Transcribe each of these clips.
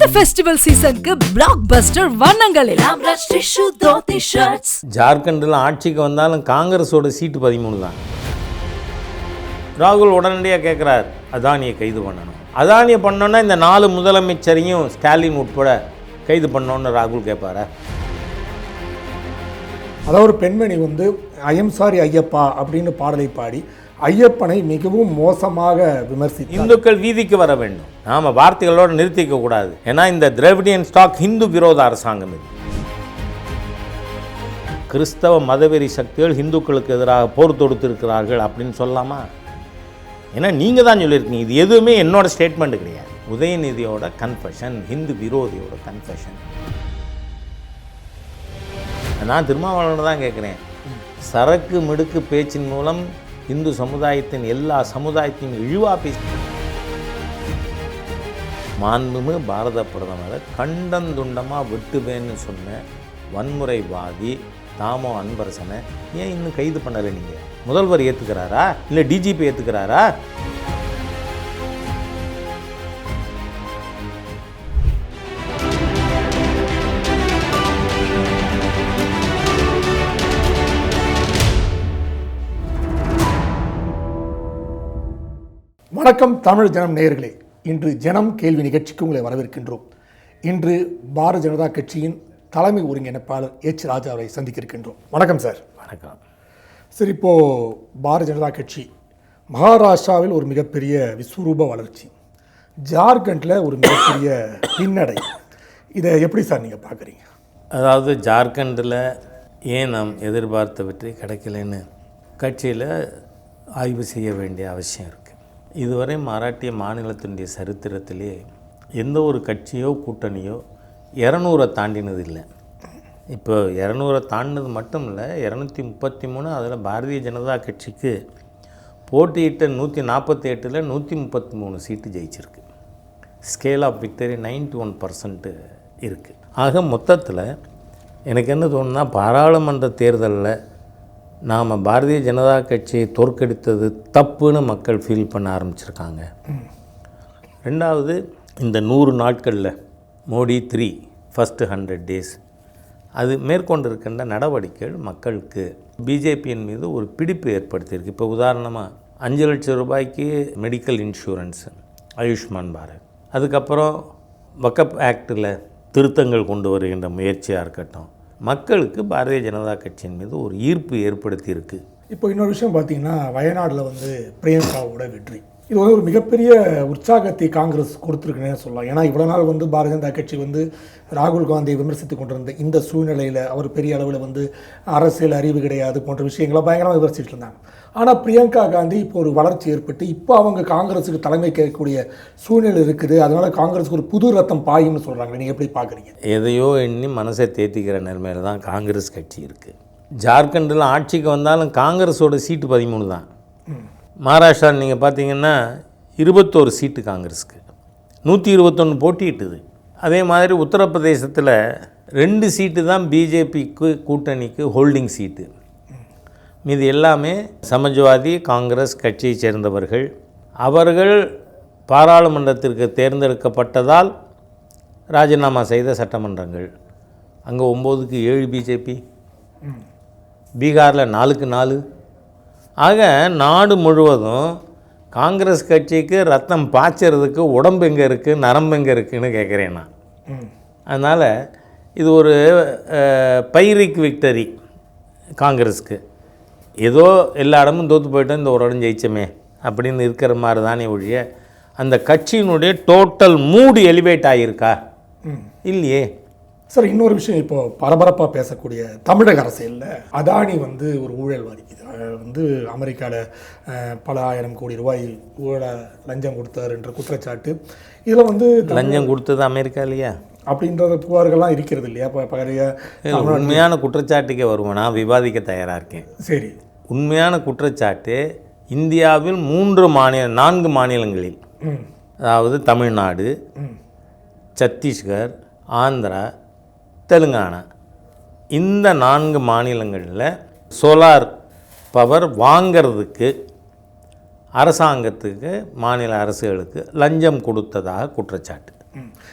இந்த ஃபெஸ்டிவல் சீசனுக்கு பிளாக் பஸ்டர் வண்ணங்களில் ஜார்க்கண்டில் ஆட்சிக்கு வந்தாலும் காங்கிரஸோட சீட்டு பதிமூணு தான். ராகுல் உடனடியாக கேட்குறார் அதானியை கைது பண்ணணும். அதானியை பண்ணோன்னா இந்த நாலு முதலமைச்சரையும் ஸ்டாலின் உட்பட கைது பண்ணோன்னு ராகுல் கேட்பாரா அதாவது ஒரு பெண்மணி வந்து ஐயம் சாரி ஐயப்பா அப்படின்னு பாடலை பாடி ஐயப்பனை மிகவும் மோசமாக விமர்சி இந்துக்கள் வீதிக்கு வர வேண்டும். நாம் வார்த்தைகளோடு நிறுத்திக்க கூடாது. ஏன்னா இந்த திராவிடியன் ஸ்டாக் ஹிந்து விரோத அரசாங்கம் இது. கிறிஸ்தவ மதவெறி சக்திகள் இந்துக்களுக்கு எதிராக போர் தொடுத்திருக்கிறார்கள் அப்படின்னு சொல்லலாமா ஏன்னா நீங்கள் தான் சொல்லியிருக்கீங்க. இது எதுவுமே என்னோட ஸ்டேட்மெண்ட் கிடையாது. உதயநிதியோட கன்ஃபெஷன் ஹிந்து விரோதியோட கன்ஃபெஷன் நான் திருமாவளவன் தான் கேட்குறேன். சரக்கு மிடுக்கு பேச்சின் மூலம் இந்து சமுதாயத்தின் எல்லா சமுதாயத்தையும் இழிவாக பேசி மாண்புமிகு பாரத பிரதமரை கண்டந்துண்டமாக வெட்டுவேன்னு சொன்ன வன்முறைவாதி தாமோ அன்பரசனை ஏன் இன்னும் கைது பண்ணலை நீங்கள் முதல்வர் ஏற்றுக்கிறாரா இல்லை டிஜிபி ஏற்றுக்கிறாரா வணக்கம் தமிழ் ஜனம் நேயர்களே. இன்று ஜனம் கேள்வி நிகழ்ச்சிக்கு உங்களை வரவேற்கின்றோம். இன்று பாரதிய ஜனதா கட்சியின் தலைமை ஒருங்கிணைப்பாளர் எச் ராஜா அவரை சந்திக்க இருக்கின்றோம் வணக்கம் சார். வணக்கம். சரி இப்போது பாரதிய ஜனதா கட்சி மகாராஷ்டிராவில் ஒரு மிகப்பெரிய விஸ்வரூப வளர்ச்சி ஜார்க்கண்டில் ஒரு மிகப்பெரிய பின்னடை. இதை எப்படி சார் நீங்கள் பார்க்குறீங்க? அதாவது ஜார்க்கண்டில் ஏன் நாம் எதிர்பார்த்த வெற்றி கிடைக்கலன்னு கட்சியில் ஆய்வு செய்ய வேண்டிய அவசியம் இருக்குது இதுவரை மராட்டிய மாநிலத்தினுடைய சரித்திரத்திலே எந்த ஒரு கட்சியோ கூட்டணியோ இரநூறை தாண்டினது இல்லை. இப்போ இரநூறை தாண்டினது மட்டும் இல்லை இரநூத்தி முப்பத்தி மூணு அதில் பாரதிய ஜனதா கட்சிக்கு போட்டியிட்ட நூற்றி நாற்பத்தி எட்டில் நூற்றி முப்பத்தி மூணு சீட்டு ஜெயிச்சிருக்கு. Scale of victory 91% one percent இருக்குது ஆக மொத்தத்தில் எனக்கு என்ன தோணுன்னா பாராளுமன்ற தேர்தலில் நாம் பாரதிய ஜனதா கட்சியை தோற்கடித்தது தப்புன்னு மக்கள் ஃபீல் பண்ண ஆரம்பிச்சிருக்காங்க. ரெண்டாவது இந்த நூறு நாட்களில் Modi three first hundred days அது மேற்கொண்டிருக்கின்ற நடவடிக்கைகள் மக்களுக்கு பிஜேபியின் மீது ஒரு பிடிப்பு ஏற்படுத்தியிருக்கு. இப்போ உதாரணமாக அஞ்சு லட்சம் ரூபாய்க்கு மெடிக்கல் இன்சூரன்ஸு ஆயுஷ்மான் பாரத். அதுக்கப்புறம் வக்கப் ஆக்டில் திருத்தங்கள் கொண்டு வருகின்ற முயற்சியாக இருக்கட்டும். மக்களுக்கு பாரதிய ஜனதா கட்சியின் மீது ஒரு ஈர்ப்பு ஏற்படுத்தியிருக்கு. இப்போ இன்னொரு விஷயம் பார்த்தீங்கன்னா வயநாட்டில் வந்து பிரியங்காவோட வெற்றி. இது வந்து ஒரு மிகப்பெரிய உற்சாகத்தை காங்கிரஸ் கொடுத்துருக்குன்னு சொல்லலாம். ஏன்னா இவ்வளோ நாள் வந்து பாரதிய ஜனதா கட்சி வந்து ராகுல் காந்தியை விமர்சித்து கொண்டிருந்த இந்த சூழ்நிலையில் அவர் பெரிய அளவில் வந்து அரசியல் அறிவு கிடையாது போன்ற விஷயங்களை பயங்கரமாக விமர்சிட்டு இருந்தாங்க. ஆனால் பிரியங்கா காந்தி இப்போ ஒரு வளர்ச்சி ஏற்பட்டு இப்போ அவங்க காங்கிரஸுக்கு தலைமை கேட்கக்கூடிய சூழ்நிலை இருக்குது. அதனால காங்கிரஸுக்கு ஒரு புது ரத்தம் பாயும்னு சொல்கிறாங்க நீங்கள் எப்படி பார்க்குறீங்க? எதையோ எண்ணி மனசை தேத்திக்கிற நிலைமையில தான் காங்கிரஸ் கட்சி இருக்குது ஜார்க்கண்டில் ஆட்சிக்கு வந்தாலும் காங்கிரஸோட சீட்டு பதிமூணு தான். மகாராஷ்டிரா நீங்கள் பார்த்தீங்கன்னா இருபத்தோரு சீட்டு காங்கிரஸுக்கு. நூற்றி இருபத்தொன்று போட்டியிட்டுது. அதே மாதிரி உத்தரப்பிரதேசத்தில் ரெண்டு சீட்டு தான் பிஜேபிக்கு கூட்டணிக்கு ஹோல்டிங் சீட்டு மீது எல்லாமே சமாஜ்வாதி காங்கிரஸ் கட்சியை சேர்ந்தவர்கள். அவர்கள் பாராளுமன்றத்திற்கு தேர்ந்தெடுக்கப்பட்டதால் ராஜினாமா செய்த சட்டமன்றங்கள். அங்கே ஒம்போதுக்கு ஏழு பிஜேபி. பீகாரில் நாலுக்கு நாலு. ஆக நாடு முழுவதும் காங்கிரஸ் கட்சிக்கு ரத்தம் பாய்ச்சறதுக்கு உடம்பு எங்கே இருக்குது நரம்பு எங்கே இருக்குன்னு கேட்குறேன் நான். அதனால் இது ஒரு பைரிக் விக்டரி காங்கிரஸுக்கு. ஏதோ எல்லா இடமும் தோற்று போயிட்டோம் இந்த ஒரு இடம் ஜெயிச்சமே அப்படின்னு இருக்கிற மாதிரி தானே ஒழிய அந்த கட்சியினுடைய டோட்டல் மூடு எலிவேட் ஆகியிருக்கா இல்லையே. சார் இன்னொரு விஷயம் இப்போ பரபரப்பாக பேசக்கூடிய தமிழக அரசியலில் அதானி வந்து ஒரு ஊழல்வாதி இது அஹ், வந்து அமெரிக்காவில் பல ஆயிரம் கோடி ரூபாய் ஊழல லஞ்சம் கொடுத்தார் என்ற குற்றச்சாட்டு. இதில் வந்து லஞ்சம் கொடுத்தது அமெரிக்கா இல்லையா? அப்படின்ற புகார்கள்லாம் இருக்கிறது இல்லையா? இப்போ பழைய உண்மையான குற்றச்சாட்டுக்கே வருவோம் நான் விவாதிக்க தயாராக இருக்கேன். சரி. உண்மையான குற்றச்சாட்டு இந்தியாவில் மூன்று மாநில நான்கு மாநிலங்களில். அதாவது தமிழ்நாடு சத்தீஸ்கர் ஆந்திரா தெலுங்கானா. இந்த நான்கு மாநிலங்களில் சோலார் பவர் வாங்கிறதுக்கு அரசாங்கத்துக்கு மாநில அரசுகளுக்கு லஞ்சம் கொடுத்ததாக குற்றச்சாட்டு.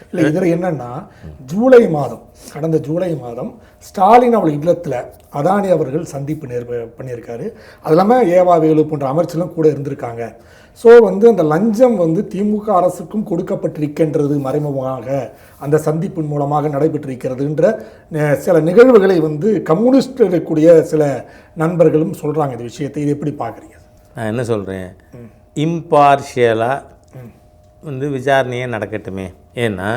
இல்லை இதில் என்னன்னா ஜூலை மாதம் கடந்த ஜூலை மாதம் ஸ்டாலின் அவள் இல்லத்தில் அதானி அவர்கள் சந்திப்பு நேர் பண்ணியிருக்காரு. அது இல்லாமல் ஏவா வேலு போன்ற அமைச்சர்களும் கூட இருந்திருக்காங்க. ஸோ வந்து அந்த லஞ்சம் வந்து திமுக அரசுக்கும் கொடுக்கப்பட்டிருக்கின்றது மறைமுகமாக. அந்த சந்திப்பின் மூலமாக நடைபெற்றிருக்கிறதுன்ற சில நிகழ்வுகளை வந்து கம்யூனிஸ்ட் இருக்கக்கூடிய சில நண்பர்களும் சொல்கிறாங்க இந்த விஷயத்தை. இது எப்படி பார்க்குறீங்க? நான் என்ன சொல்கிறேன் இம்பார்ஷியலாக வந்து விசாரணையே நடக்கட்டுமே. ஏன்னா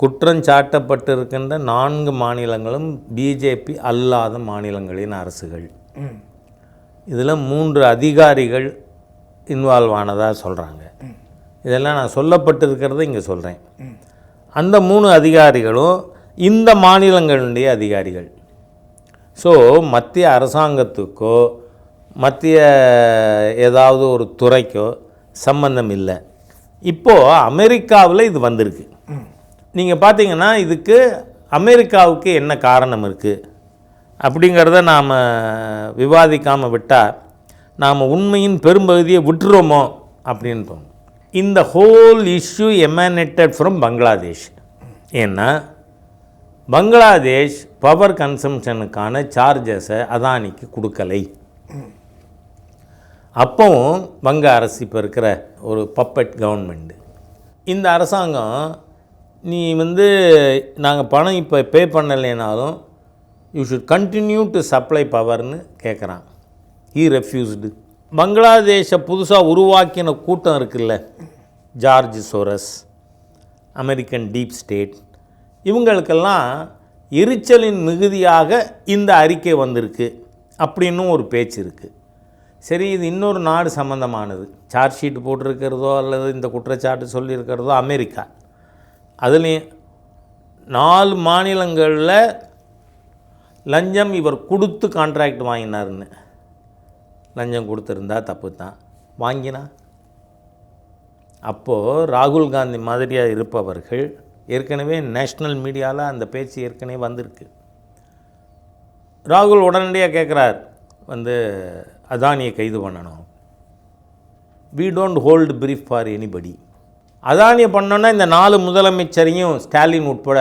குற்றம் சாட்டப்பட்டிருக்கின்ற நான்கு மாநிலங்களும் பிஜேபி அல்லாத மாநிலங்களின் அரசுகள். இதில் மூன்று அதிகாரிகள் இன்வால்வ் ஆனதாக சொல்கிறாங்க இதெல்லாம் நான் சொல்லப்பட்டிருக்கிறத இங்கே சொல்கிறேன் அந்த மூணு அதிகாரிகளும் இந்த மாநிலங்களுடைய அதிகாரிகள். ஸோ மத்திய அரசாங்கத்துக்கோ மத்திய ஏதாவது ஒரு துறைக்கோ சம்பந்தம் இல்லை. இப்போது அமெரிக்காவில் இது வந்திருக்கு. நீங்கள் பார்த்தீங்கன்னா இதுக்கு அமெரிக்காவுக்கு என்ன காரணம் இருக்குது அப்படிங்கிறத நாம் விவாதிக்காமல் விட்டால் நாம் உண்மையின் பெரும்பகுதியை விட்டுருவோமோ அப்படின்னு தோணும் இந்த whole issue emanated from Bangladesh ஏன்னா பங்களாதேஷ் பவர் கன்சம்ஷனுக்கான சார்ஜஸை அதானிக்கு கொடுக்கலை. அப்போவும் வங்க அரசு இப்போ இருக்கிற ஒரு பப்பட் கவர்மெண்ட்டு இந்த அரசாங்கம் நீ வந்து நாங்கள் பணம் இப்போ pay பண்ணலைனாலும் you should continue to supply பவர்னு கேட்குறான் ஹீ ரெஃப்யூஸ்டு பங்களாதேஷை புதுசாக உருவாக்கின கூட்டம் இருக்குல்ல George Soros American deep state இவங்களுக்கெல்லாம் எரிச்சலின் மிகுதியாக இந்த அறிக்கை வந்திருக்கு. அப்படின்னும் ஒரு பேச்சு இருக்குது சரி இது இன்னொரு நாடு சம்மந்தமானது சார்ஜ் ஷீட் போட்டிருக்கிறதோ அல்லது இந்த குற்றச்சாட்டு சொல்லியிருக்கிறதோ அமெரிக்கா. அதுலேயும் நாலு மாநிலங்களில் லஞ்சம் இவர் கொடுத்து கான்ட்ராக்ட் வாங்கினாருன்னு. லஞ்சம் கொடுத்துருந்தா தப்பு தான் வாங்கினா? அப்போது ராகுல் காந்தி மாதிரியாக இருப்பவர்கள் ஏற்கனவே நேஷ்னல் மீடியாவில் அந்த பேச்சு ஏற்கனவே வந்திருக்கு. ராகுல் உடனடியாக கேட்குறார் வந்து அதானியை கைது பண்ணணும். We don't hold brief for anybody அதானியை பண்ணோன்னா இந்த நாலு முதலமைச்சரையும் ஸ்டாலின் உட்பட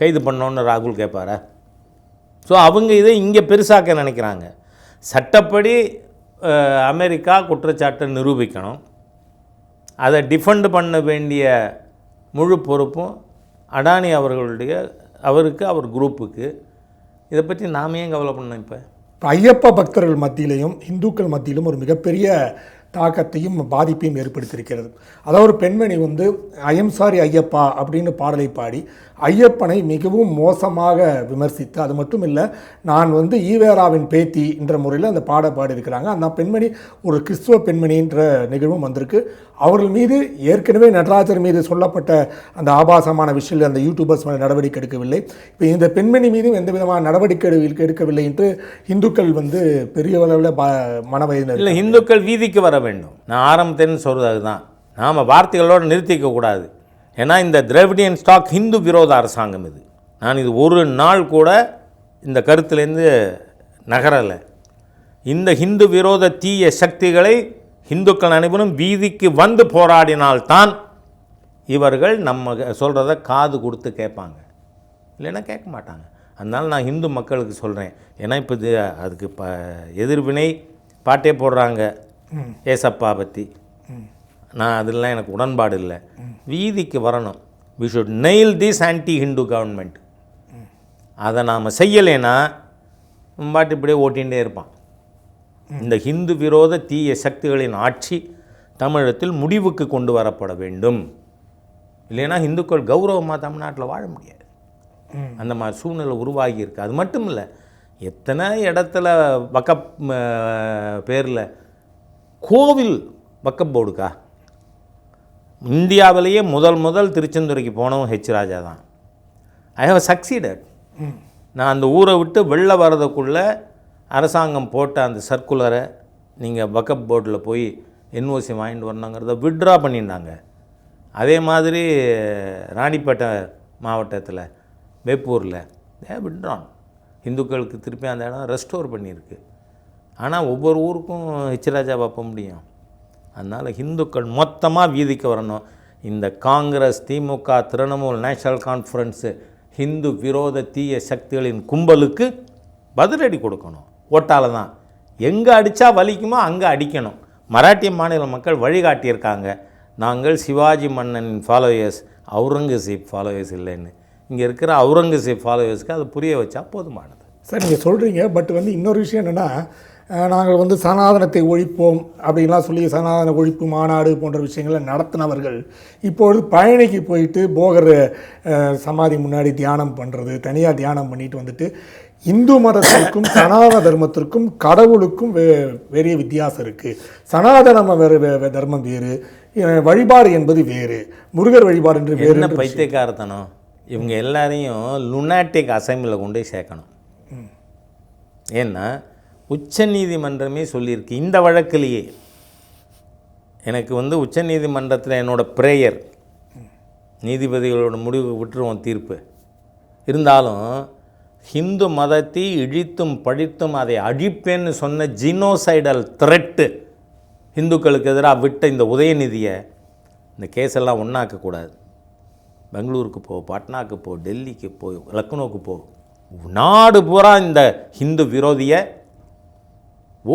கைது பண்ணோன்னு ராகுல் கேட்பாரா? ஸோ அவங்க இதை இங்கே பெருசாக்க நினைக்கிறாங்க. சட்டப்படி அமெரிக்கா குற்றச்சாட்டை நிரூபிக்கணும். அதை டிஃபெண்ட் பண்ண வேண்டிய முழு பொறுப்பும் அடானி அவர்களுடைய அவருக்கு அவர் குரூப்புக்கு இதை பற்றி நாம ஏன் கவலை பண்ணோம் இப்போ? ஐயப்ப பக்தர்கள் மத்தியிலையும் இந்துக்கள் மத்தியிலும் ஒரு மிகப்பெரிய தாக்கத்தையும் பாதிப்பையும் ஏற்படுத்தியிருக்கிறது. அதாவது ஒரு பெண்மணி வந்து ஐயம் சாரி ஐயப்பா அப்படின்னு பாடலை பாடி ஐயப்பனை மிகவும் மோசமாக விமர்சித்து அது மட்டும் இல்லை நான் வந்து ஈவேராவின் பேத்தி என்ற முறையில் அந்த பாட பாடியிருக்கிறாங்க. அந்த பெண்மணி ஒரு கிறிஸ்துவ பெண்மணின்ற நிகழ்வும் வந்திருக்கு. அவர்கள் மீது ஏற்கனவே நடராஜர் மீது சொல்லப்பட்ட அந்த ஆபாசமான விஷயங்கள் அந்த யூடியூபர்ஸ் மேலே நடவடிக்கை எடுக்கவில்லை. இப்போ இந்த பெண்மணி மீதும் எந்த விதமான நடவடிக்கை எடு- எடுக்கவில்லை என்று இந்துக்கள் வந்து பெரிய அளவில் மனவயதினர் இல்லை இந்துக்கள் வீதிக்கு வர வேண்டும். நான் ஆரம்பத்தின்னு சொல்கிறது அதுதான். நாம் வார்த்தைகளோடு நிறுத்திக்க கூடாது. ஏன்னா இந்த திராவிடியன் ஸ்டாக் ஹிந்து விரோத அரசாங்கம் இது. நான் இது ஒரு நாள் கூட இந்த கருத்துலேருந்து நகரலை. இந்த ஹிந்து விரோத தீய சக்திகளை இந்துக்கள் அனைவரும் வீதிக்கு வந்து போராடினால்தான் இவர்கள் நம்ம சொல்கிறத காது கொடுத்து கேட்பாங்க. இல்லைன்னா கேட்க மாட்டாங்க. அதனால் நான் இந்து மக்களுக்கு சொல்கிறேன் ஏன்னா இப்போ இது அதுக்கு ப எதிர்வினை பாட்டே போடுறாங்க. ஏசப்பா பற்றி நான் அதெல்லாம் எனக்கு உடன்பாடு இல்லை. வீதிக்கு வரணும். We should nail this anti Hindu government அதை நாம் செய்யலைன்னா பாட்டு இப்படியே ஓட்டிகிட்டே இருப்பான். இந்த ஹிந்து விரோத தீய சக்திகளின் ஆட்சி தமிழகத்தில் முடிவுக்கு கொண்டு வரப்பட வேண்டும். இல்லைன்னா இந்துக்கள் கௌரவமாக தமிழ்நாட்டில் வாழ முடியாது. அந்த மாதிரி சூழ்நிலை உருவாகி இருக்கு. அது மட்டும் இல்லை எத்தனை இடத்துல வக்கப் பேரில் கோவில் வக்கப் போர்டுக்கா இந்தியாவிலேயே முதல் முதல் திருச்செந்துறைக்கு போனவன் ஹெச் ராஜா தான். ஐ ஹவ் சக்சீடட் நான் அந்த ஊரை விட்டு வெளில வர்றதுக்குள்ளே அரசாங்கம் போட்ட அந்த சர்க்குலரை நீங்கள் வக்கப் போர்டில் போய் என்ஓசி வாங்கிட்டு வரணுங்கிறத விட்ரா பண்ணியிருந்தாங்க. அதே மாதிரி ராணிப்பேட்டை மாவட்டத்தில் வேப்பூரில் ஏ விட்ரான் இந்துக்களுக்கு திருப்பி அந்த இடம் ரெஸ்டோர் பண்ணியிருக்கு. ஆனால் ஒவ்வொரு ஊருக்கும் ஹெச் ராஜா முடியும். அதனால் ஹிந்துக்கள் மொத்தமாக வீதிக்கு வரணும். இந்த காங்கிரஸ் திமுக திரிணாமுல் நேஷனல் கான்ஃபரன்ஸு ஹிந்து விரோத தீய சக்திகளின் கும்பலுக்கு பதிலடி கொடுக்கணும். ஓட்டால தான். எங்கே அடித்தா வலிக்குமோ அங்கே அடிக்கணும். மராட்டிய மாநில மக்கள் வழிகாட்டியிருக்காங்க. நாங்கள் சிவாஜி மன்னனின் ஃபாலோயர்ஸ் அவுரங்கசீப் ஃபாலோயர்ஸ் இல்லைன்னு. இங்கே இருக்கிற அவுரங்கசீப் ஃபாலோயர்ஸ்க்கு அது புரிய வச்சா போதுமானது. சார் நீங்கள் சொல்கிறீங்க பட் வந்து இன்னொரு விஷயம் என்னென்னா நாங்கள் வந்து சனாதனத்தை ஒழிப்போம் அப்படின்லாம் சொல்லி சனாதன ஒழிப்பு மாநாடு போன்ற விஷயங்களை நடத்தினவர்கள். இப்பொழுது பழனிக்கு போயிட்டு போகர் சமாதி முன்னாடி தியானம் பண்ணுறது தனியாக தியானம் பண்ணிட்டு வந்துட்டு இந்து மதத்திற்கும் சனாதன தர்மத்திற்கும் கடவுளுக்கும் வே பெரிய வித்தியாசம் இருக்குது சனாதனம் வேறு தர்மம் வேறு வழிபாடு என்பது வேறு முருகர் வழிபாடு என்று வேறு பைத்தியக்காரத்தனம்? இவங்க எல்லாரையும் லுனாட்டிக் அசம்பிளில் கொண்டு போய் சேர்க்கணும். ஏன்னா உச்சநீதிமன்றமே சொல்லியிருக்கு. இந்த வழக்கிலேயே எனக்கு வந்து உச்சநீதிமன்றத்தில் என்னோடய ப்ரேயர் நீதிபதிகளோட முடிவு விட்டுருவோம் தீர்ப்பு. இருந்தாலும் ஹிந்து மதத்தை இழித்தும் பழித்தும் அதை அழிப்பேன்னு சொன்ன ஜினோசைடல் த்ரெட்டு இந்துக்களுக்கு எதிராக விட்ட இந்த உதயநிதியை இந்த கேஸெல்லாம் ஒன்றாக்கக்கூடாது பெங்களூருக்கு போ பாட்னாக்கு போ டெல்லிக்கு போ லக்னோவுக்கு போ. நாடு பூரா இந்த ஹிந்து விரோதியை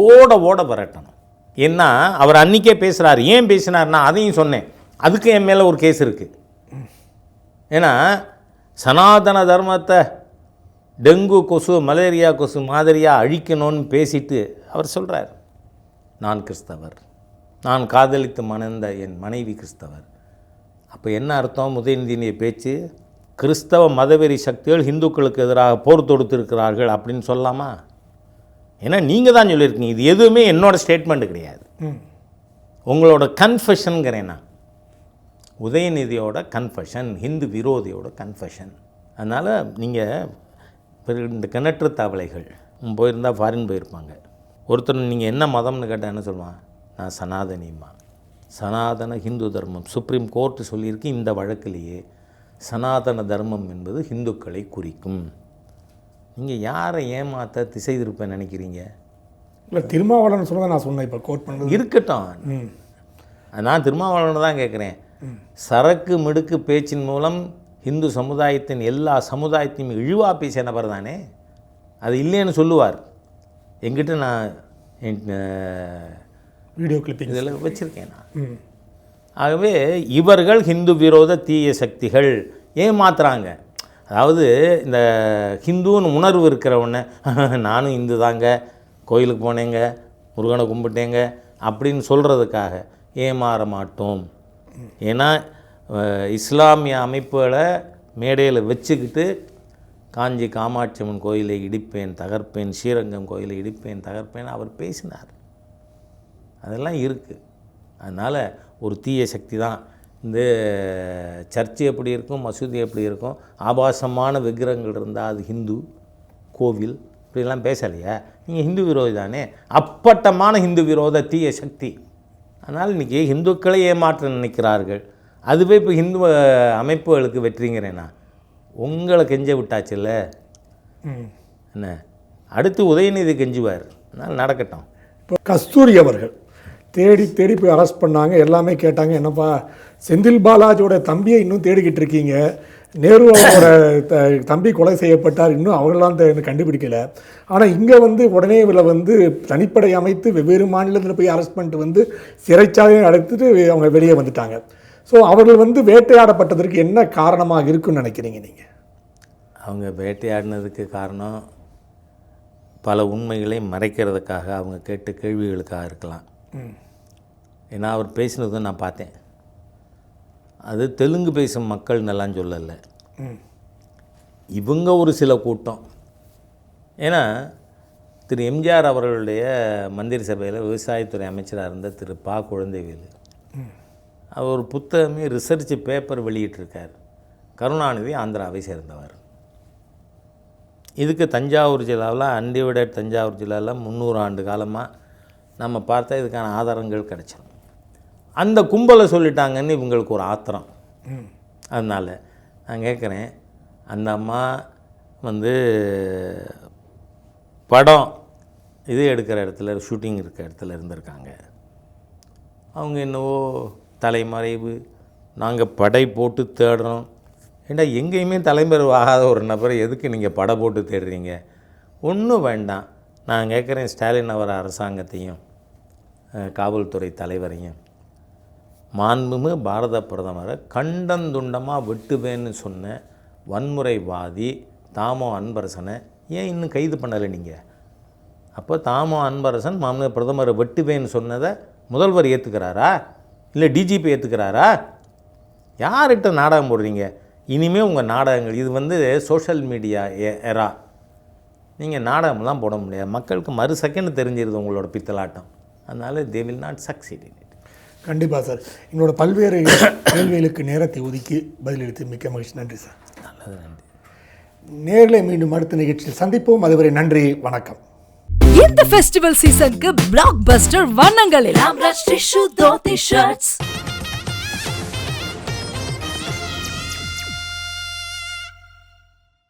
ஓட ஓட விரட்டணும். ஏன்னா அவர் அன்றைக்கே பேசுகிறார் ஏன் பேசினார்னா அதையும் சொன்னேன். அதுக்கு என் மேலே ஒரு கேஸ் இருக்குது ஏன்னா சனாதன தர்மத்தை டெங்கு கொசு மலேரியா கொசு மாதிரியாக அழிக்கணும்னு பேசிட்டு அவர் சொல்கிறார் நான் கிறிஸ்தவர். நான் காதலித்து மணந்த என் மனைவி கிறிஸ்தவர். அப்போ என்ன அர்த்தம்? உதயநிதியினுடைய பேச்சு கிறிஸ்தவ மதவெறி சக்திகள் இந்துக்களுக்கு எதிராக போர் தொடுத்திருக்கிறார்கள் அப்படின்னு சொல்லலாமா? ஏன்னா நீங்கள் தான் சொல்லியிருக்கீங்க இது எதுவுமே என்னோட ஸ்டேட்மெண்ட் கிடையாது. உங்களோட கன்ஃபெஷனுங்கிறேன் நான். உதயநிதியோட கன்ஃபெஷன் ஹிந்து விரோதியோட கன்ஃபெஷன் அதனால் நீங்கள் இந்த கிணற்று தவளைகள் போயிருந்தால் ஃபாரின் போயிருப்பாங்க. ஒருத்தர் நீங்கள் என்ன மதம்னு கேட்டால் என்ன சொல்லுவான்? நான் சனாதனிம்மா. சனாதன ஹிந்து தர்மம் சுப்ரீம் கோர்ட் சொல்லியிருக்கு இந்த வழக்கிலேயே. சனாதன தர்மம் என்பது ஹிந்துக்களை குறிக்கும். நீங்கள் யாரை ஏமாற்ற திசை திருப்ப நினைக்கிறீங்க? இல்லை திருமாவளவன் சொன்னதை நான் சொன்னேன் இப்போ கோட் பண்ணது இருக்கட்டும். நான் திருமாவளவனை தான் கேட்குறேன் சரக்கு மிடுக்கு பேச்சின் மூலம் இந்து சமுதாயத்தின் எல்லா சமுதாயத்தையும் இழிவாக பேசிய நபர் தானே? அது இல்லைன்னு சொல்லுவார். என்கிட்ட நான் வீடியோ கிளிப்பிங் இதில் வச்சுருக்கேன் நான். ஆகவே இவர்கள் ஹிந்து விரோத தீய சக்திகள் ஏமாத்துறாங்க. அதாவது இந்த ஹிந்துன்னு உணர்வு இருக்கிறவொன்னே நானும் இந்து தாங்க கோயிலுக்கு போனேங்க முருகனை கும்பிட்டேங்க அப்படின்னு சொல்கிறதுக்காக ஏமாற மாட்டோம். ஏன்னா இஸ்லாமிய அமைப்புகளை மேடையில் வச்சுக்கிட்டு காஞ்சி காமாட்சி அம்மன் கோயிலை இடிப்பேன் தகர்ப்பேன் ஸ்ரீரங்கம் கோயிலை இடிப்பேன் தகர்ப்பேன் அவர் பேசினார். அதெல்லாம் இருக்குது அதனால் ஒரு தீய சக்தி தான் இந்த சர்ச்சு எப்படி இருக்கும் மசூதி எப்படி இருக்கும் ஆபாசமான விக்கிரகங்கள் இருந்தால் அது ஹிந்து கோவில் இப்படிலாம் பேசலையா. நீங்கள் ஹிந்து விரோதி தானே? அப்பட்டமான ஹிந்து விரோத தீய சக்தி. அதனால் இன்றைக்கி ஹிந்துக்களை ஏமாற்ற நினைக்கிறார்கள். அதுவே இப்போ ஹிந்து அமைப்புகளுக்கு வெற்றிங்கிறேனா? உங்களை கெஞ்ச விட்டாச்சுல்ல? என்ன? அடுத்து உதயநிதி கெஞ்சுவார். அதனால் நடக்கட்டும். இப்போ கஸ்தூரி அவர்கள். தேடி தேடி போய் அரெஸ்ட் பண்ணாங்க எல்லாமே கேட்டாங்க என்னப்பா செந்தில் பாலாஜியோட தம்பியை இன்னும் தேடிக்கிட்டு இருக்கீங்க. நேரு அவரோட த தம்பி கொலை செய்யப்பட்டார் இன்னும் அவர்களாம் த- கண்டுபிடிக்கல. ஆனால் இங்கே வந்து உடனே இதில் வந்து தனிப்படை அமைத்து வெவ்வேறு மாநிலத்தில் போய் அரெஸ்ட் பண்ணிட்டு வந்து சிறைச்சாலையை அடைத்துட்டு அவங்க வெளியே வந்துட்டாங்க. ஸோ அவர்கள் வந்து வேட்டையாடப்பட்டதற்கு என்ன காரணமாக இருக்குன்னு நினைக்கிறீங்க நீங்கள் அவங்க வேட்டையாடினதுக்கு காரணம் பல உண்மைகளை மறைக்கிறதுக்காக அவங்க கேட்ட கேள்விகளுக்காக இருக்கலாம். ஏன்னா அவர் பேசினதும் நான் பார்த்தேன். அது தெலுங்கு பேசும் மக்கள் நல்லான்னு சொல்லலை. இவங்க ஒரு சில கூட்டம். ஏன்னா திரு எம்ஜிஆர் அவர்களுடைய மந்திரி சபையில் விவசாயத்துறை அமைச்சராக இருந்த திரு பா. குழந்தைவேலு. அவர் ஒரு புத்தகமே ரிசர்ச் பேப்பர் வெளியிட்டிருக்கார். கருணாநிதி ஆந்திராவை சேர்ந்தவர். இதுக்கு தஞ்சாவூர் ஜில்லாவில் அன்டிவைடட் தஞ்சாவூர் ஜில்லாவில் முந்நூறு ஆண்டு காலமாக நம்ம பார்த்தா இதுக்கான ஆதாரங்கள் கிடைச்சிரும். அந்த கும்பலை சொல்லிட்டாங்கன்னு இவங்களுக்கு ஒரு ஆத்திரம். அதனால் நான் கேட்குறேன் அந்த அம்மா வந்து படம் இது எடுக்கிற இடத்துல ஷூட்டிங் இருக்கிற இடத்துல இருந்திருக்காங்க. அவங்க என்னவோ தலைமறைவு நாங்கள் படை போட்டு தேடுறோம். ஏண்டா எங்கேயுமே தலைவர் ஆகாத ஒரு நபரை எதுக்கு நீங்கள் படை போட்டு தேடுறீங்க? ஒன்றும் வேண்டாம். நான் கேட்குறேன் ஸ்டாலின் அவர் அரசாங்கத்தையும் காவல்துறை தலைவரையும். மாண்புமிகு பாரத பிரதமரை கண்டந்துண்டமாக வெட்டுவேன்னு சொன்ன வன்முறைவாதி தாமோ அன்பரசனை ஏன் இன்னும் கைது பண்ணலை நீங்கள் அப்போ தாமோ அன்பரசன் மாநில பிரதமரை வெட்டுவேன்னு சொன்னதை முதல்வர் ஏற்றுக்கிறாரா இல்லை டிஜிபி ஏற்றுக்கிறாரா யார்கிட்ட நாடகம் போடுறீங்க? இனிமேல் உங்கள் நாடகங்கள் இது வந்து சோஷியல் மீடியா எரா நீங்கள் நாடகம்லாம் போட முடியாது. மக்களுக்கு மறு செகண்ட் தெரிஞ்சிருது உங்களோட பித்தலாட்டம். அதனால் they will not succeed in it கண்டிப்பாக சார். எங்களோட பல்வேறு கேள்விகளுக்கு நேரத்தை ஒதுக்கி பதிலளித்து மிக்க மகிழ்ச்சி. நன்றி சார். நல்லது நன்றி. நேரில் மீண்டும் அடுத்த நிகழ்ச்சியில் சந்திப்போம். அதுவரை நன்றி வணக்கம். இந்த ஃபெஸ்டிவல் சீசனுக்கு பிளாக் பஸ்டர் வண்ணங்களில்